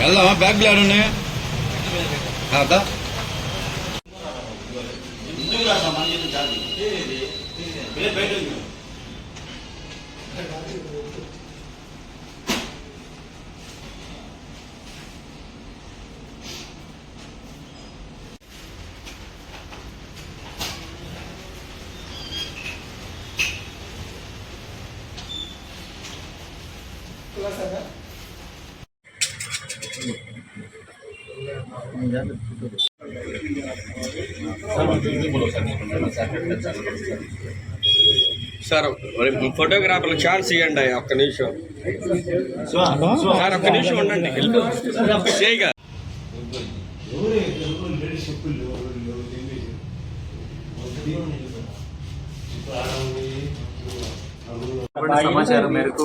வெள்ளமா பேக்ல ஆடுன்னு அதான் ಹಿಂದೂಗಳಾದ ಮನೆಯಲ್ಲಿ ಜಾತಿ ಬೇರೆ ಬೇಡ Obrigado por tudo. సార్ ఫోటోగ్రాఫర్లు ఛాన్స్ ఇవ్వండి ఒక్క నిమిషం. సార్ ఒక్క నిమిషం ఉండండి. చేయగా. సమాచారం మేరకు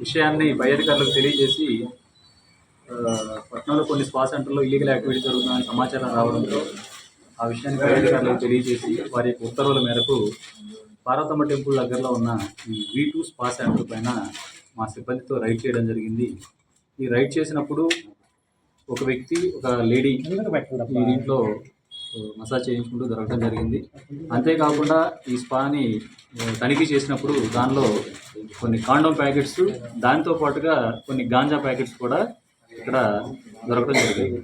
విషయాన్ని పై అధికారులకు తెలియజేసి పట్టణంలో పట్నంలో కొన్ని స్పా సెంటర్లో ఇల్లీగల్ యాక్టివిటీ జరుగుతుందని సమాచారం రావడంతో ఆ విషయాన్ని అధికారులకు తెలియజేసి వారి యొక్క ఉత్తర్వుల మేరకు పార్వతమ్మ టెంపుల్ దగ్గరలో ఉన్న ఈ వీ టూ స్పా సెంటర్ పైన మా సిబ్బందితో రైడ్ చేయడం జరిగింది. ఈ రైడ్ చేసినప్పుడు ఒక వ్యక్తి ఒక లేడీ ఈ దీంట్లో మసాజ్ చేయించుకుంటూ దొరకడం జరిగింది. అంతేకాకుండా ఈ స్పాని తనిఖీ చేసినప్పుడు దానిలో కొన్ని కాండోమ్ ప్యాకెట్స్ దాంతో పాటుగా కొన్ని గాంజా ప్యాకెట్స్ కూడా ఇక్కడ దొరకడం జరిగింది.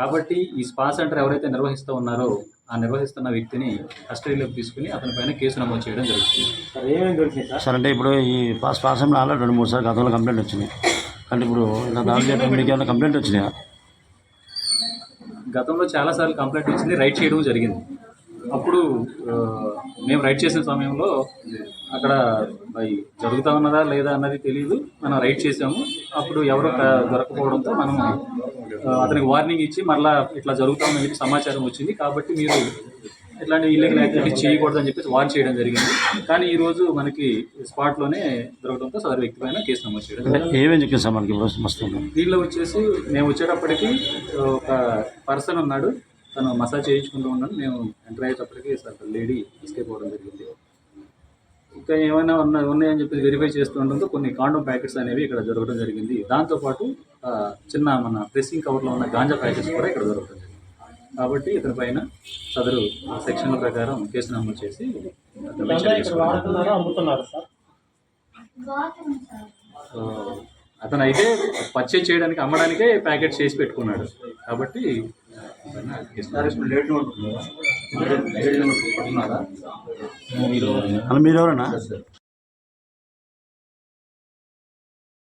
కాబట్టి ఈ స్పా సెంటర్ ఎవరైతే నిర్వహిస్తూ ఉన్నారో ఆ నిర్వహిస్తున్న వ్యక్తిని కస్టడీలోకి తీసుకుని అతని పైన కేసు నమోదు చేయడం జరుగుతుంది. సార్ అంటే ఇప్పుడు ఈ పాస్ పాసంలో ఆల్రెడీ రెండు మూడు సార్లు గతంలో కంప్లైంట్ వచ్చినాయి. అంటే ఇప్పుడు ఇలా మీకు ఏమైనా కంప్లైంట్ వచ్చినాయా? గతంలో చాలాసార్లు కంప్లైంట్ వచ్చింది రైడ్ చేయడం జరిగింది. అప్పుడు మేము రైడ్ చేసిన సమయంలో అక్కడ మరి జరుగుతా ఉన్నదా లేదా అన్నది తెలియదు మనం రైడ్ చేసాము. అప్పుడు ఎవరు దొరకపోవడంతో మనం అతనికి వార్నింగ్ ఇచ్చి మరలా ఇట్లా జరుగుతా ఉందని చెప్పి సమాచారం వచ్చింది. కాబట్టి మీరు ఇట్లాంటి ఇల్లీగల్ యాక్టివిటీ చేయకూడదని చెప్పేసి వార్న్ చేయడం జరిగింది. కానీ ఈ రోజు మనకి స్పాట్లోనే దొరకడంతో సదరు వ్యక్తి పైన కేసు నమోదు చేయడం ఏమేమి సార్ మనకి దీనిలో వచ్చేసి మేము వచ్చేటప్పటికి ఒక పర్సన్ ఉన్నాడు. తను మసాజ్ చేయించుకుంటూ ఉన్నాడు. మేము ఎంటర్ అయ్యేటప్పటికి సార్ లేడీ ఎస్కేప్ అవ్వడం జరిగింది. ఇంకా ఏమైనా ఉన్నా ఉన్నాయని చెప్పి వెరిఫై చేస్తూ ఉండడంతో కొన్ని కాండోమ్ ప్యాకెట్స్ అనేవి ఇక్కడ దొరకడం జరిగింది. దాంతోపాటు చిన్న మన ప్రెస్సింగ్ కవర్లో ఉన్న గాంజా ప్యాకెట్స్ కూడా ఇక్కడ దొరకడం జరిగింది కాబట్టి ఇతని పైన సదరు సెక్షన్ల ప్రకారం కేసు నమోదు చేసి అతను అయితే పర్చేజ్ చేయడానికి అమ్మడానికే ప్యాకెట్ చేసి పెట్టుకున్నాడు. కాబట్టి మీరు ఎవరన్నా?